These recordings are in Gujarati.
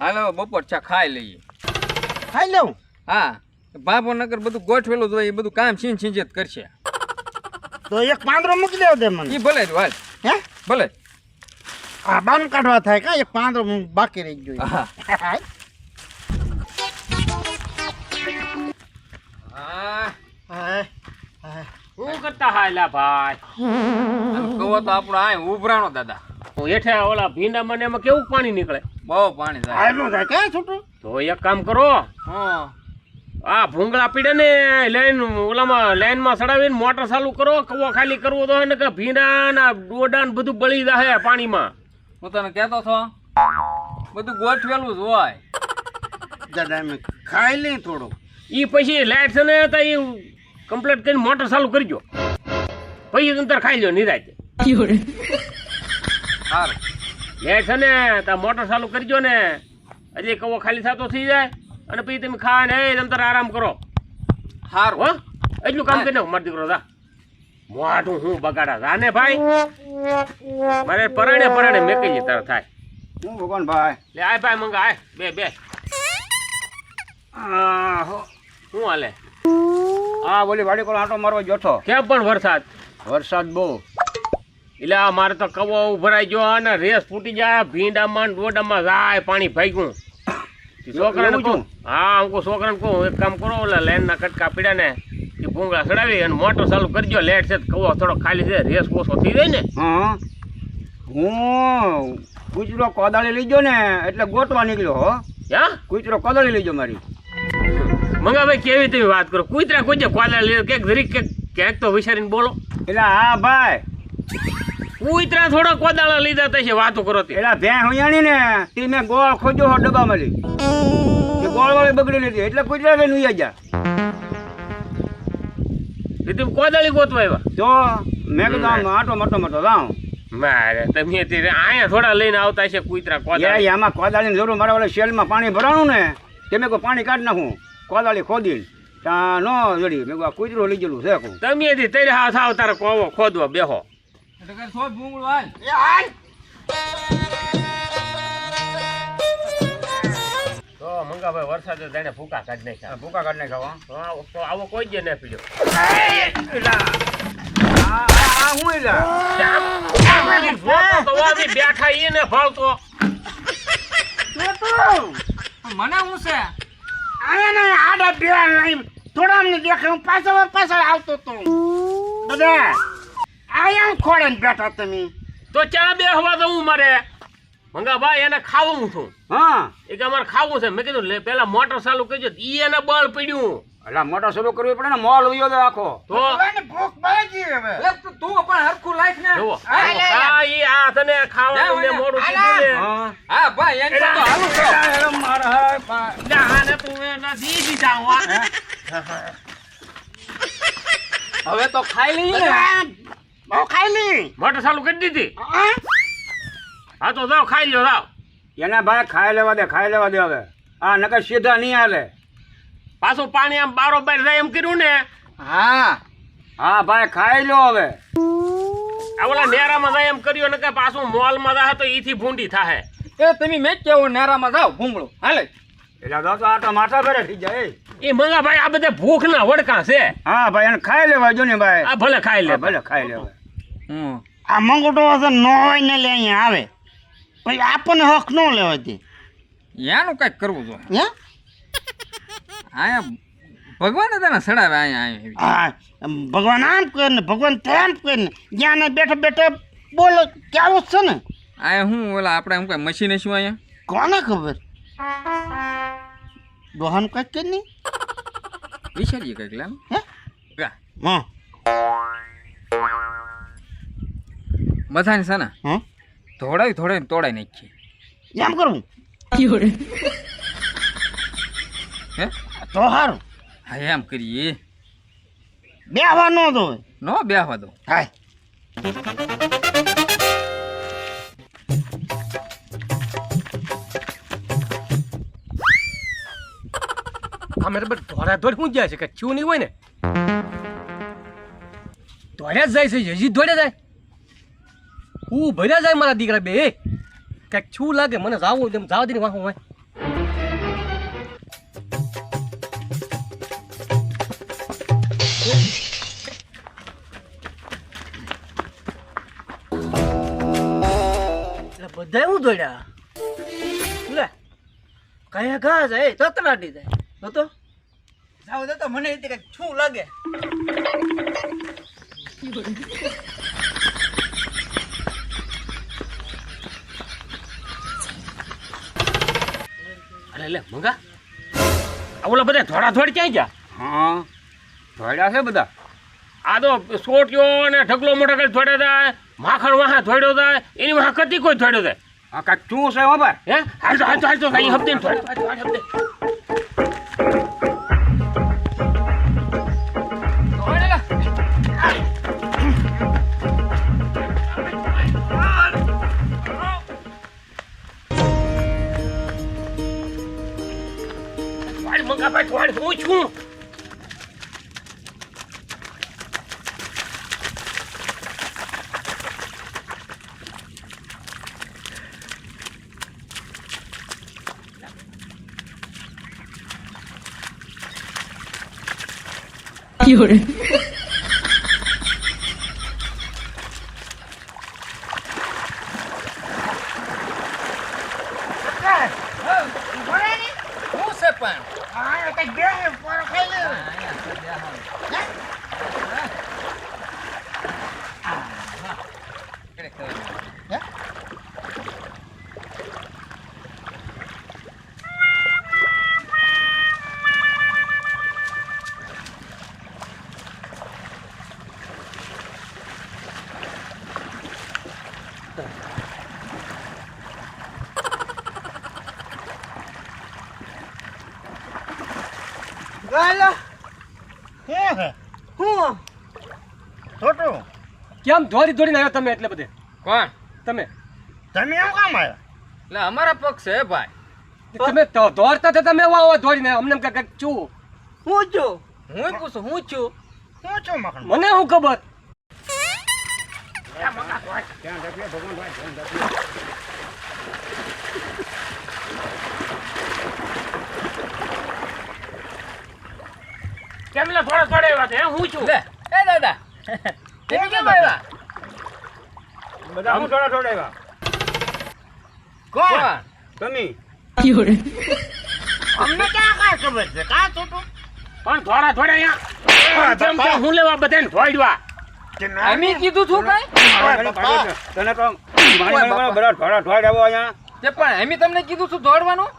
હાલો બપોર ચા ખાઈ લઈએ. ખાઈ લઉં? હા ભાવનગર બધું ગોઠવેલું તો એ બધું કામ છીન છીંજ કરશે. તો એક પાંદરો મૂકી દેવો દે મને. એ ભલે જ હાલ. હે? ભલે આ બાન કાઢવા થાય કા એક પાંદરો બાકી રહી ગયો. હા. હા. કરતા હાયલા ભાઈ. કહો તો આપણો આ ઉભરાણો દાદા. હું હેઠે ઓલા ભીંડા મને એમાં કેવું પાણી નીકળે? બહુ પાણી થાય. આયલું થાય? કે છોટું? તો એક કામ કરો. હા. આ ભૂંગળા પીડે ને લાઈન ઓલામાં લાઈનમાં ચડાવીને મોટર ચાલુ કરો કવો ખાલી કરવો તો ને કે ભીંડા ના ડોડા ને બધું બળી જાય પાણીમાં. હું તને કહેતો છો બધું ગોઠવેલું જ હોય. દાદા ખાઈ લઈ થોડું ઈ પછી લાઈટ છે ને તો એ કમ્પ્લીટ કરીને મોટર ચાલુ કરજો. પછી અંતર ખાઈ લો નિરાતે. સારું લાઈટ છે ને તા મોટર ચાલુ કરજો ને. હજી કવો ખાલી થતો થઈ જાય અને પછી તમે ખા ને એ અંતર આરામ કરો. સારું હો? એટલું કામ કરીને મારો દીકરો જા. મોઢું હું બગાડા રા ને ભાઈ. મારે પરાણે પરાણે મેકી તાર થાય. હું ભગવાન ભાઈ? લે આય ભાઈ મંગા આય. બે બે. હું હાલે? હા બોલી વાડી કોલ આંટો મારવા જોઠો કેમ પણ વરસાદ? વરસાદ બહુ. એટલે આ મારે તો કવો ભરાઈ ગયો અને રેસ ફૂટી જાય ભીંડામાં ડોડામાં જાય પાણી ભાગ્યું. છોકરાને કહું હા હું છોકરાને કહું એક કામ કરો ઓલા લાઈનના કટકા પીડા ને એ ભૂંગળા ચડાવી અને મોટર ચાલુ કરજો લેટ છે કવો થોડો ખાલી છે રેસ ઓછો થઈ જાય ને. હા. હું કૂચરો કોદાળી લઈ ને એટલે ગોતવા નીકળ્યો હો. હા? કૂતરો કોદાળી લઈ ગયો મારી. મંગાભાઈ કેવી તેવી વાત કરો? કુતરા કોઈ જે કોલા લે કે ઘરી કે ક્યાંક તો વિચારીને બોલો. એટલે હા ભાઈ. કુતરા થોડા કોદાળા લીધા તશે વાતો કરો તે. એટલે ભે હુયાણી ને તે મેં ગોળ ખોજો હો ડબ્બા મળી તે ગોળ વાળી બગડી લીધી એટલે કુતરા લઈને ઉયા જા એ તું કોદાળી ગોતવા આવ્યા? જો મેં કીધું આમ આટો મોટો મોટો લાવ મારે તમે તે આયા થોડા લઈને આવતા છે કુતરા કોદાળી. આમાં કોદાળીની જરૂર મારા ઓલા શેલમાં પાણી ભરાણું ને તમે કોઈ પાણી કાઢ નાખું. કોદાળી ખોદી ત્યાં નો જડી. મેં આ કૂતરો લઈ ગયેલું છે કહું તમે તે તૈરે હાથ આવ તારે કોવો ખોદવા બેહો. તો મંગાભાઈ વરસાદ તેને ફૂકા કાઢ નાખ્યા. ભૂકા કાઢી નાખાવા હા, તો આવો કોઈ જ ના પીડ્યો આ હું એલા જોતો તો વાવી બેઠા ઈને ભાવતો મને હું છે? આયા ને આડા બેવા લઈ થોડા ને દેખાય હું પાછળ પાછળ આવતો તો. બધા આયા ને બેઠા તમે. તો ચા બે હવા દઉં મારે? મંગાભાઈ એને ખાવું છું. હા. એ કે અમારે ખાવું છે. મેં કીધું પેલા મોટર ચાલુ કરજો. ઈ એને બળ પડ્યું. એટલે મોટો શરૂ કરવી પડે ને મોલ ઉયો દે આખો. તો? ભૂખ બાજી હવે. એ તું તું પણ હરખું લાઈફ ને. હા ઈ આ તને ખાવાનું ને મોડું કીધું ને. હા. હા ભાઈ એમ તો હાલું છો. મારા હાય પા ના ને તું એને દી દીધા હો હવે તો ખાઈ લઈ ને. બહુ ખાઈ લઈ મોટો ચાલુ કરી દીધી. હા? હા. તો જાવ ખાઈ લ્યો જાવ એના ભાઈ ખાઈ લેવા દે ખાઈ લેવા દે હવે. આ નકર સીધા નહીં હાલે. પાછું પાણી આમ બારોબાર જાય એમ કર્યું ને? હા. હા ભાઈ ખાઈ લો હવે. આ ઓલા નેરામાં જાય એમ કર્યું ને કે પાછું મોલમાં જાય તો ઈથી ભૂંડી થાહે. એ તમે મેં કેવું નેરામાં જાવ ભૂંગળું. હાલે. એટલે તો તો આ તો માથા ભરે થઈ જાય એ. મંગા ભાઈ આ બધા ભૂખના વડકા છે. હા ભાઈ એને ખાઈ લેવા જો ને ભાઈ. આ ભલે ખાઈ લે. ભલે ખાઈ લે હવે હમ. આ મંગોટો હશે નો હોય ને લે અહીંયા આવે. પછી આપણને હક ન લેવાતી એનું કંઈક કરવું જોઈએ. હે? અહીંયા ભગવાન તને સડાવે અહીંયા હા ભગવાન આમ કરે ને ભગવાન તેમ કરે ને જ્યાં ને બેઠા બેઠા બોલો ક્યારે છે ને? આ હું ઓલા આપણે હું કઈ મશીન શું અહીંયા કોને ખબર? દોહાનું કંઈક કે નહીં? વિચારીએ કંઈક લે હે? ગા હા. બધાને છે ને હા? ધોડાવી ધોડાવી તોડાઈ નાખીએ. એમ કરું? હે તો સારું હા એમ કરીએ. બે હવા ન દો. નો બેહવા દો. હાય. અમે તો ધોરા ધોડ હું જાય છે કે ચૂ નહીં હોય ને? ધોડ્યા જ જાય છે હજી ધોડ્યા જાય. હું ભર્યા જાય મારા દીકરા બે કંઈક છું લાગે મને જાવું તેમ જાવ દઈને વાહું હોય બધા હું દોડ્યા લે કયા ઘા જાય તતરાટી જાય. તો તો જાવ તો મને કંઈક છું લાગે? અરે લે મંગા. ઓલા બધા થોડા થોડ ક્યાં ગયા? હા. ધોડ્યા છે બધા? આ તો સોટ્યો ને ઢગલો મોટો કરી ધોડ્યા થાય માખણ વાહા થોડ્યો થાય એની વાહા કતી કોઈ થોડ્યો થાય આ કાંઈક શું છે બાબા હે? અહીં હપ્તે ને થોડ્યો હાલતો, હપ્તે. મંગા ભાઈ થોડ હું છું? શું છે પણ હા કંઈક બે પર ખાઈ લે હું? છોટું. કેમ દોડી દોડીને આવ્યા તમે એટલે બધે? કોણ? તમે? તમે એમ કામ આવ્યા? એટલે અમારા પક્ષ છે ભાઈ. તમે તો દોડતા હતા તમે આવો આવો દોડીને અમને એમ કાંઈક છું હું છું? હું પૂછું હું છું. હું છું મને શું ખબર? કેમ લે થોડા થોડા એવા છે હું છું. લે એ દાદા. તમે કેમ આવ્યા? બધા હું થોડા થોડા એવા કોણ? તમે. અમને ક્યાં કાંઈ ખબર છે? કાં છોટું? પણ થોડા થોડા અહીંયા. જેમ કે હું લેવા બધાને ફોડવા અમે કીધું છું કઈ? તને તો થોડા થોડા આવો અહીંયા. તે પણ અમે તમને કીધું છું દોડવાનું?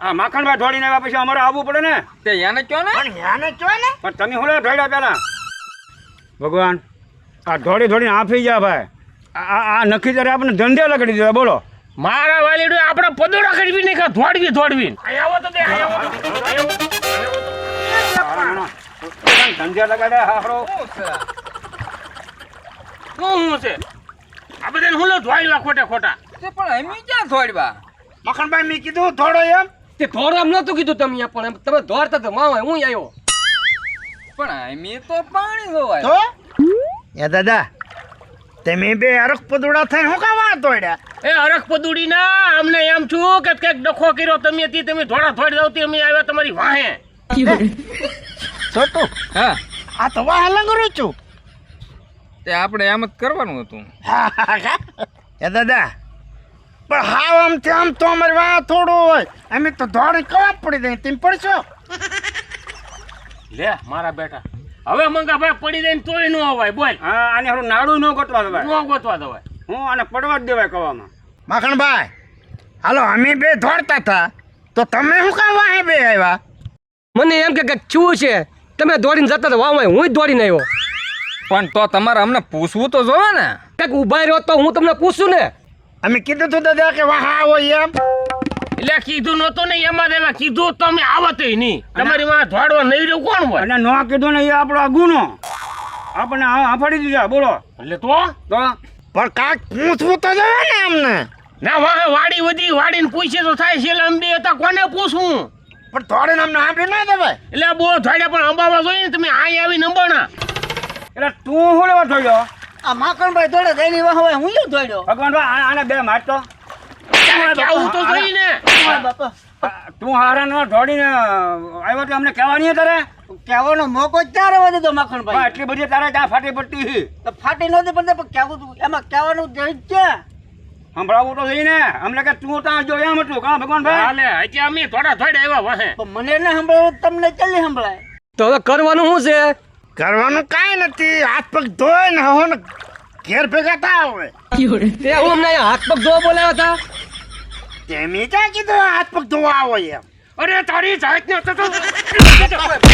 આ માખણભાઈ ઢોળીને આવ્યા પછી અમારે આવવું પડે ને? તે યાને કયો ને? પણ યાને કયો ને? પણ તમે હું ઢોળ્યા પેલા? ભગવાન આ ઢોળી ઢોળીને આફી ગયા ભાઈ. આ આ- આ નક્કી ત્યારે આપણે ધંધે લગાડી દીધા બોલો. મારા વાલીડો આપણે પદોડા કરવી નહીં કા ધોડવી ધોડવી અહીં આવો તો. દે આવો આવો ધંધે લગાડ્યા હારો શું છે? શું હું છે? આ બધાને હું લો ધોડવા ખોટા ખોટા? તે પણ અમે ક્યાં ધોડવા મખણભાઈ મેં કીધું થોડો એમ. તે ધોર એમ નતું કીધું તમે અહીંયા પણ તમે ધોરતા તો માવા હું આવ્યો. પણ અમે તો પાણી ધોવાય. તો? એ દાદા તમે બે અરખ પદુડા થઈને હું કામ તોડ્યા એ અરખ પદુડી ના અમને એમ છું કે કંઈક ડખો કર્યો તમે તી તમે થોડા થોડી દઉં અમે આવ્યા તમારી વાહે. છોટું હા. આ તો વાહ લંગરું છું. તે આપણે એમ જ કરવાનું હતું. એ દાદા પણ હાવ આમ આમ તો અમારી વાહ થોડું હોય. અમે તો દોડી કવા પડી દઈએ તેમ પડશો? લે મારા બેટા. હવે મંગા ભાઈ પડી દઈને ને તોય ન અવાય બોલ. હા આને હરું નાડું ન ગોતવા દેવાય. ન ગોતવા દવાય. હું આને પડવા જ દેવાય કવામાં. માખણભાઈ હાલો અમે બે દોડતા હતા. તો તમે શું કામ વાહે બે આવ્યા? મને એમ કે ચૂ છે. તમે દોડીને જતા હતા વાહ હું જ દોડીને આવ્યો. પણ તો તમારે અમને પૂછવું તો જોવે ને. કંઈક ઊભા રહ્યો તો હું તમને પૂછું ને. અમે કીધું તું દાદા કે વાહ આવો એમ. એટલે કીધું નહોતું ને એમાં દેવા કીધું તમે આવતે નહીં. તમારી માં ધોડવા નહીં રહ્યું કોણ હોય? અને નો કીધું ને એ આપણો આ ગુનો. આપણને આ હાંફાડી દીધા બોલો. એટલે તો? તો? પણ કાક પૂછવું તો જોઈએ ને અમને. ના વાહે વાડી વધી વાડીને પૂછે તો થાય છે એટલે અમે બે હતા કોને પૂછવું? પણ દોડીને અમને આપી ના દેવાય એટલે બહુ થોડે પણ અંબાવા જોઈએ ને તમે અહીં આવી અંબાણા. એટલે તું શું લેવા થોડ્યો આ માખણભાઈ દોડે તો વાહ વાહ હું યો દોડ્યો ભગવાન ભાઈ આને બે મારતો કેવું તો જોઈ ને બાપા. તું હારાનો ઢોળીને આવ્યો તો અમને કહેવા નહીં તારે કહેવાનો મોકો જ ક્યાં રહેવા દીધો માખણભાઈ એટલી બધી તારે ત્યાં ફાટી પડતી છે. તો ફાટી નહોતી પડતી પણ કહેવું તું એમાં કહેવાનું જ છે. સંભળાવું તો જઈને. અમને કે તું ત્યાં જો એમ હતું. કા ભગવાન ભાઈ? હાલે હજી અમે થોડા થોડા આવ્યા વહે મને ને સંભળાવું તમને ચાલી સંભળાય? તો હવે કરવાનું શું છે? કરવાનું કાંઈ નથી. હાથ પગ ધોઈ ને હો ને ઘેર ભેગા થા હવે. તે હું અમને હાથ પગ ધોવા બોલાવ્યા હતા? તેમી ક્યાં કીધું હાથ પગ ધોવા આવો એમ? અરે તારી જાત ને